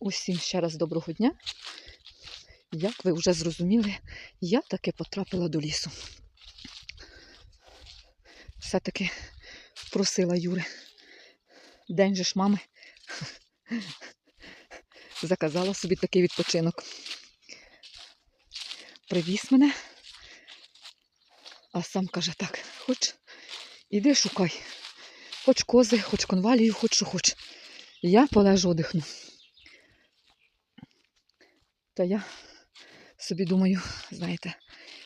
Усім ще раз доброго дня. Як ви вже зрозуміли, я таки потрапила до лісу. Все-таки просила Юри. День же ж мами. Заказала собі такий відпочинок. Привіз мене, а сам каже так, хоч іди шукай. Хоч кози, хоч конвалію, хоч що хоч. Я полежу одихну. Та я собі думаю, знаєте,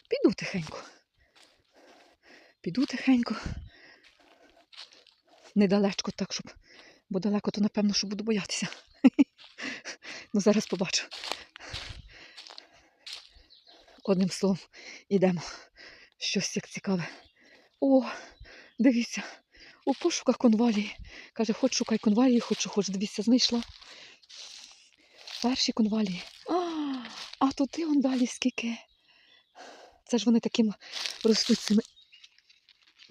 піду тихенько. Піду тихенько. Недалечко так, щоб. Бо далеко, то напевно, що буду боятися. Ну, зараз побачу. Одним словом, ідемо. Щось як цікаве. О, дивіться, у пошуках конвалії. Каже, хоч шукай конвалії, хоч хоч. Дивіться, знайшла. Перші конвалії. А, а туди он далі скільки. Це ж вони такими ростуть цими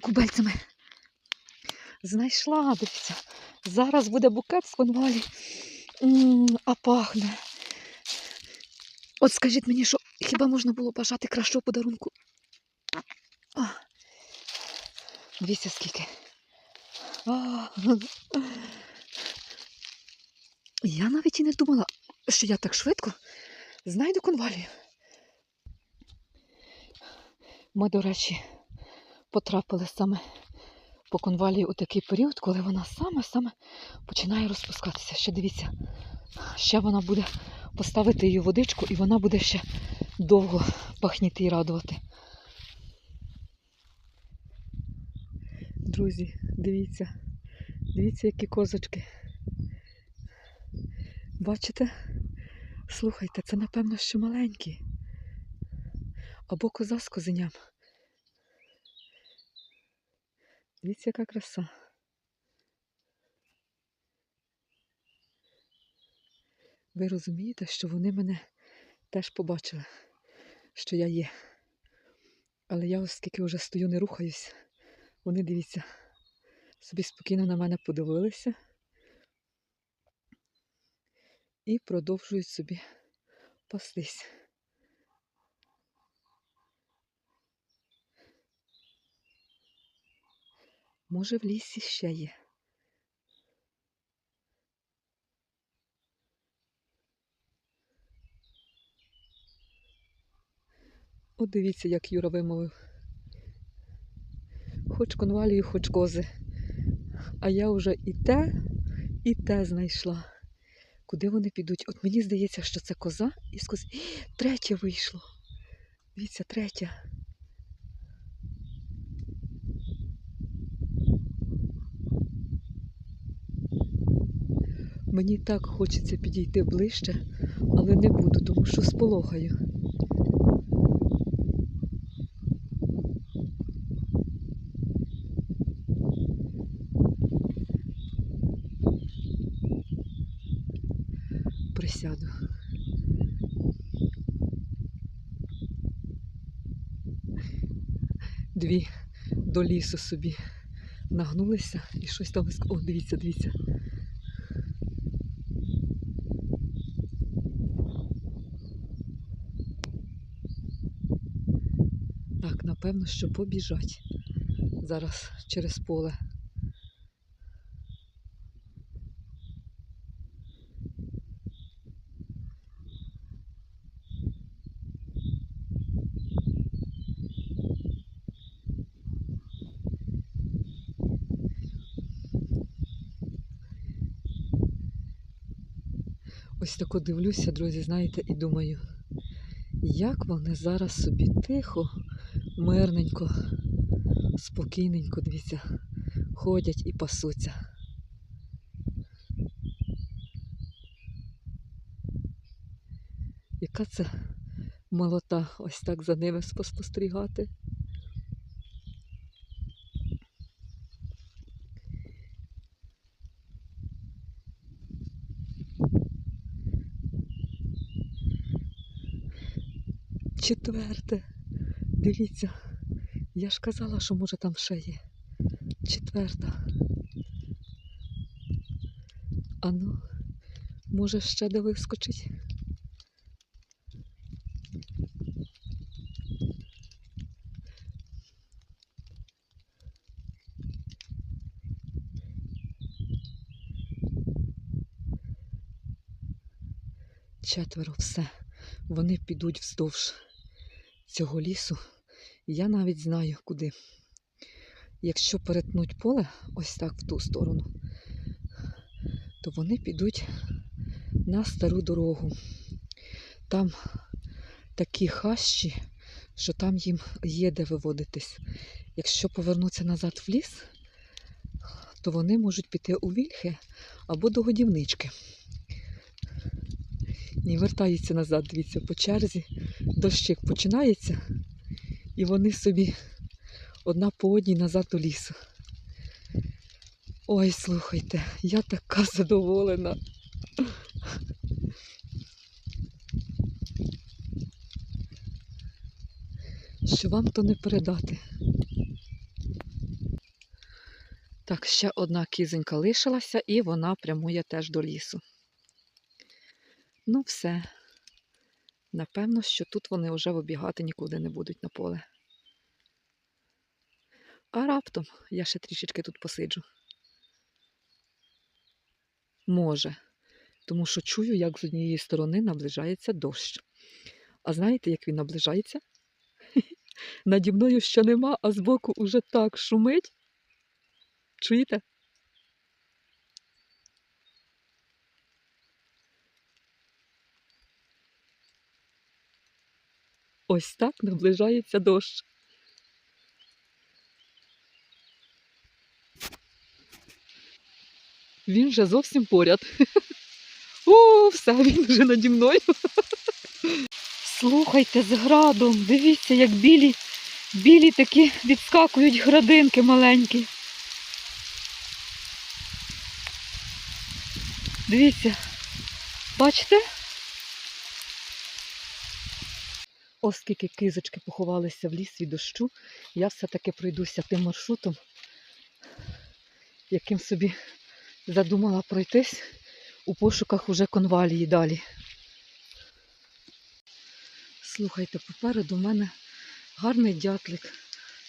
кубельцями. Знайшла, дивіться. Зараз буде букет з конвалі. А пахне. От скажіть мені, що хіба можна було бажати кращого подарунку? А. Дивіться скільки. А. Я навіть і не думала, що я так швидко знайду конвалію. Ми, до речі, потрапили саме по конвалії у такий період, коли вона саме-саме починає розпускатися. Ще дивіться, ще вона буде поставити її водичку, і вона буде ще довго пахніти і радувати. Друзі, дивіться, дивіться, які козочки. Бачите? Слухайте, це напевно, що маленькі. Або коза з козеням. Дивіться, яка краса. Ви розумієте, що вони мене теж побачили, що я є. Але я, оскільки вже стою, не рухаюсь, вони, дивіться, собі спокійно на мене подивилися і продовжують собі пастись. Може, в лісі ще є. От дивіться, як Юра вимовив. Хоч конвалію, хоч кози. А я вже і те, і те знайшла. Куди вони підуть? От мені здається, що це коза і з кози. Третє вийшло. Дивіться, третя. Мені так хочеться підійти ближче, але не буду, тому що сполохаю. Дві до лісу собі нагнулися і щось там. О, дивіться, дивіться. Так, напевно, що побіжать зараз через поле. Ось тако дивлюся, друзі, знаєте, і думаю, як вони зараз собі тихо, мирненько, спокійненько, дивіться, ходять і пасуться. Яка це молота ось так за ними спостерігати? Четверте. Дивіться, я ж казала, що може там ще є. Четверта. Ану, Може ще де вискочить? Четверо все. Вони підуть вздовж цього лісу. Я навіть знаю куди. Якщо перетнуть поле ось так в ту сторону, то вони підуть на стару дорогу. Там такі хащі, що там їм є де виводитись. Якщо повернуться назад в ліс, то вони можуть піти у вільхи або до годівнички. Ні, вертаються назад, дивіться, по черзі. Дощик починається, і вони собі одна по одній назад у лісу. Ой, слухайте, я така задоволена. Що вам то не передати. Так, ще одна кізонька лишилася, і вона прямує теж до лісу. Ну, все. Напевно, що тут вони вже вибігати нікуди не будуть на поле. А раптом я ще трішечки тут посиджу. Може, тому що чую, як з однієї сторони наближається дощ. А знаєте, як він наближається? Наді мною ще нема, а збоку уже так шумить. Чуєте? Ось так наближається дощ. Він вже зовсім поряд. О, все, він вже наді мною. Слухайте, з градом, дивіться, як білі, білі такі відскакують градинки маленькі. Дивіться, бачите? Оскільки кизочки поховалися в ліс від дощу, я все-таки пройдуся тим маршрутом, яким собі задумала пройтись у пошуках уже конвалії далі. Слухайте, попереду в мене гарний дятлик.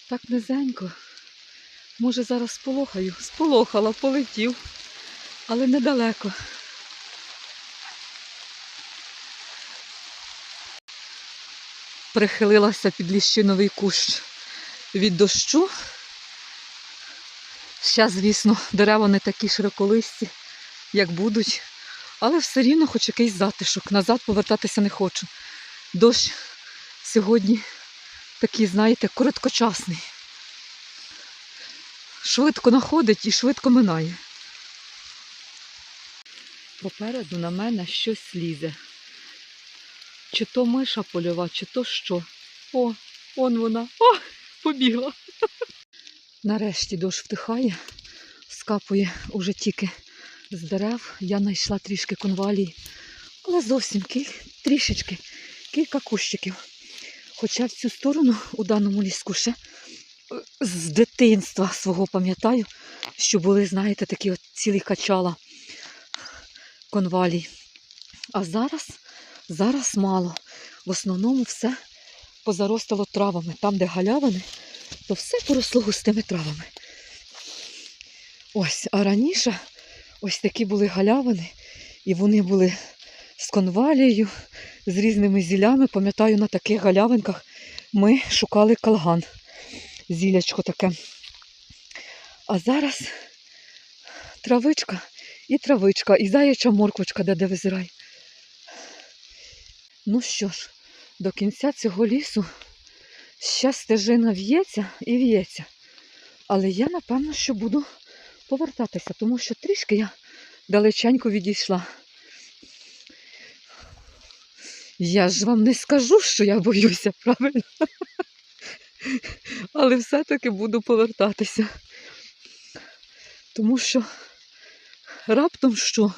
Так низенько. Може, зараз сполохаю. Сполохала, полетів, але недалеко. Прихилилася під ліщиновий кущ від дощу. Ще, звісно, дерева не такі широколисті, як будуть, але все рівно хоч якийсь затишок. Назад повертатися не хочу. Дощ сьогодні такий, знаєте, короткочасний. Швидко находить і швидко минає. Попереду на мене щось лізе. Чи то миша польова, чи то що. О, он вона. О, побігла. Нарешті дощ втихає, скапує уже тільки з дерев. Я знайшла трішки конвалії, але зовсім кіль, трішечки, кілька кущиків. Хоча в цю сторону у даному ліску ще е, з дитинства свого пам'ятаю, що були, знаєте, такі от цілі качала конвалій. А зараз, зараз мало. В основному все позаростало травами. Там, де галявини, то все поросло густими травами. Ось, а раніше ось такі були галявини, і вони були з конвалією, з різними зілями. Пам'ятаю, на таких галявинках ми шукали калган, зілячко таке. А зараз травичка і травичка, і заяча морквочка, де де визирай. Ну що ж, до кінця цього лісу ще стежина в'ється і в'ється. Але я, напевно, що буду повертатися, тому що трішки я далеченько відійшла. Я ж вам не скажу, що я боюся, правильно? Але все-таки буду повертатися. Тому що раптом що?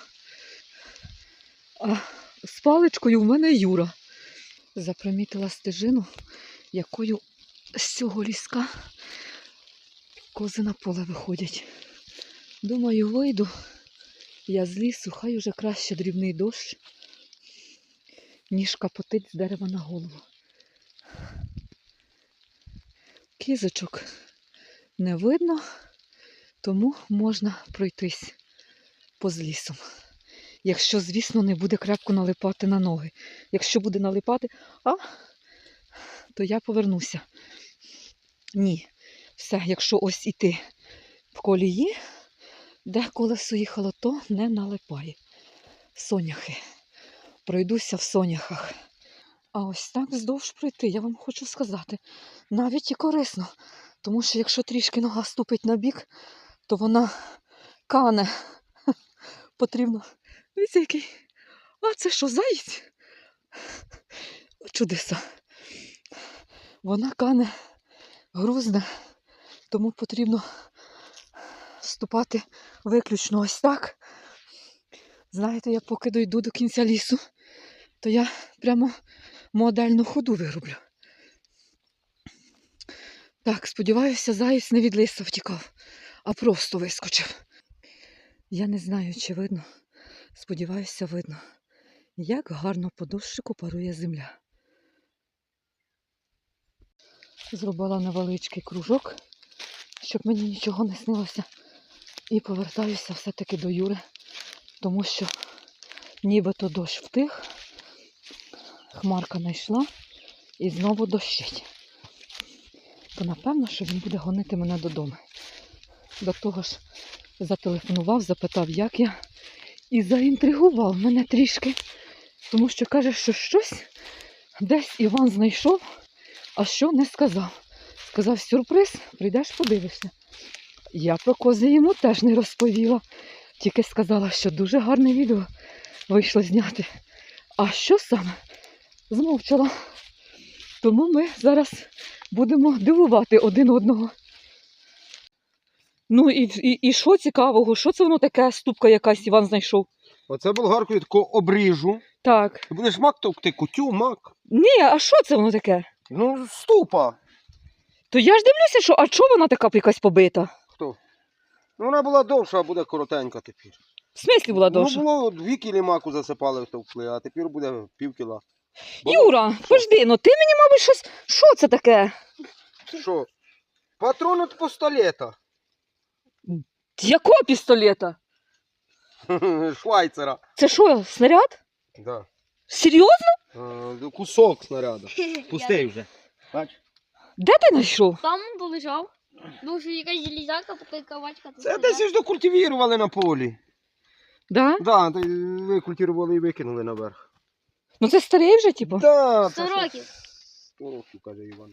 А з паличкою в мене Юра. Запримітила стежину, якою з цього ліска кози на поле виходять. Думаю, вийду Я з лісу, хай уже краще дрібний дощ, ніж капотить з дерева на голову. Кізочок не видно, тому можна пройтись поз лісом. Якщо, звісно, не буде крепко налипати на ноги. Якщо буде налипати, а, то я повернуся. Ні. Все, якщо ось іти в колії, де колесо їхало, то не налипає. Соняхи. Пройдуся в соняхах. А ось так вздовж пройти, я вам хочу сказати, навіть і корисно. Тому що якщо трішки нога ступить на бік, то вона кане. Потрібно. Дивіться, який. А це що, заєць? Чудеса. Вона кане грузне, тому потрібно ступати виключно ось так. Знаєте, я поки дойду до кінця лісу, то я прямо модельну ходу вироблю. Так, сподіваюся, заєць не від лиса втікав, а просто вискочив. Я не знаю, чи видно. Сподіваюся, видно, як гарно по дощику парує земля. Зробила невеличкий кружок, щоб мені нічого не снилося. І повертаюся все-таки до Юри, тому що нібито дощ втих, хмарка знайшла і знову дощить. То напевно, що він буде гонити мене додому. До того ж, зателефонував, запитав, як я, і заінтригував мене трішки, тому що каже, що щось десь Іван знайшов, а що не сказав. Сказав сюрприз, прийдеш, подивишся. Я про кози йому теж не розповіла, тільки сказала, що дуже гарне відео вийшло зняти. А що саме? Змовчала. Тому ми зараз будемо дивувати один одного. Ну і, і, і що цікавого? Що це воно таке ступка якась Іван знайшов? Оце болгаркою таку обріжу. Так. Ти будеш мак товкти, кутю, мак. Ні, а що це воно таке? Ну, ступа. То я ж дивлюся, що а чого вона така якась побита? Хто? Ну, вона була довша, а буде коротенька тепер. В смислі була довша? Ну, було дві кілі маку засипали, втовкли, а тепер буде пів кіла. Було- Юра, пожди, ну ти мені, мабуть, щось. Що це таке? Що? Патрон від пістолета. Якого пістолета? Швайцера. Це що, снаряд? Да. Серйозно? Е, Кусок снаряда. Пустий вже. Бач? Де ти знайшов? Там полежав. Дуже якась железяка, поки кавачка. Це десь ж докультивірували на полі. Да? Да, та й викультивували і викинули наверх. Ну це старий вже, типу. Да, Сто це років. Сто років, каже Іван.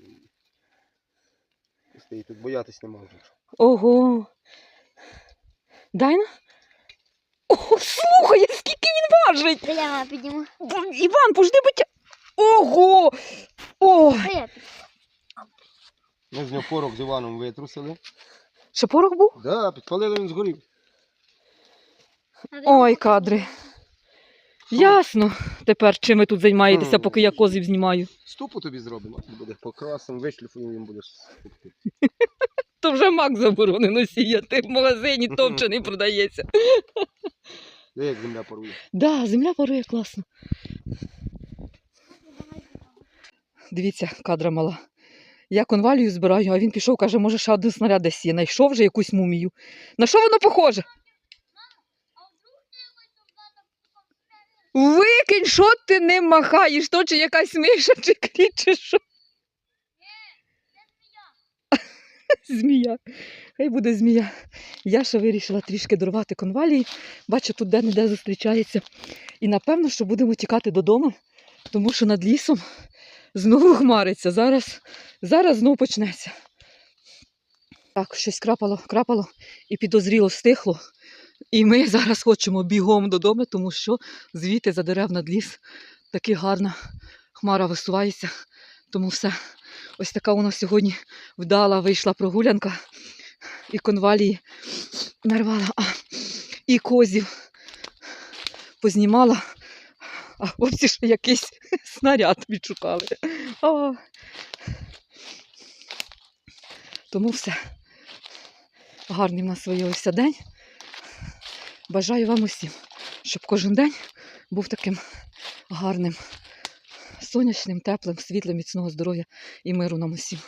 Стоїть тут боятись нема вже. Ого. Дай на. О, слухай, скільки він важить! Бля, підніму. Іван, пожди, будь. Ого! О! Привіт. Ми з нього порох з Іваном витрусили. Ще порох був? Да, підпалили він згорів. Ой, кадри. Ясно тепер, чим ви тут займаєтеся, поки я козів знімаю. Ступу тобі зробимо. Буде покрасим, вишліфуємо, він буде ступти. То вже мак заборонено сіяти в магазині, топчений продається. Де як земля парує. Да, земля парує класно. Дивіться, кадра мала. Я конвалію збираю, а він пішов, каже, може, ще один снаряд десь є. Найшов вже якусь мумію. На що воно похоже? Викинь, що ти ним махаєш? То чи якась миша, чи кріт, чи що? Змія. Хай буде змія. Я ще вирішила трішки дорвати конвалії. Бачу, тут де-не-де зустрічається. І напевно, що будемо тікати додому, тому що над лісом знову хмариться. Зараз, зараз знову почнеться. Так, щось крапало, крапало і підозріло стихло. І ми зараз хочемо бігом додому, тому що звідти за дерев над ліс таки гарна хмара висувається. Тому все. Ось така у нас сьогодні вдала вийшла прогулянка. І конвалії нарвала, а, і козів познімала. А хлопці ще якийсь снаряд відшукали. А. Тому все. Гарний в нас виявився день. Бажаю вам усім, щоб кожен день був таким гарним, сонячним, теплим, світлим, міцного здоров'я і миру нам усім.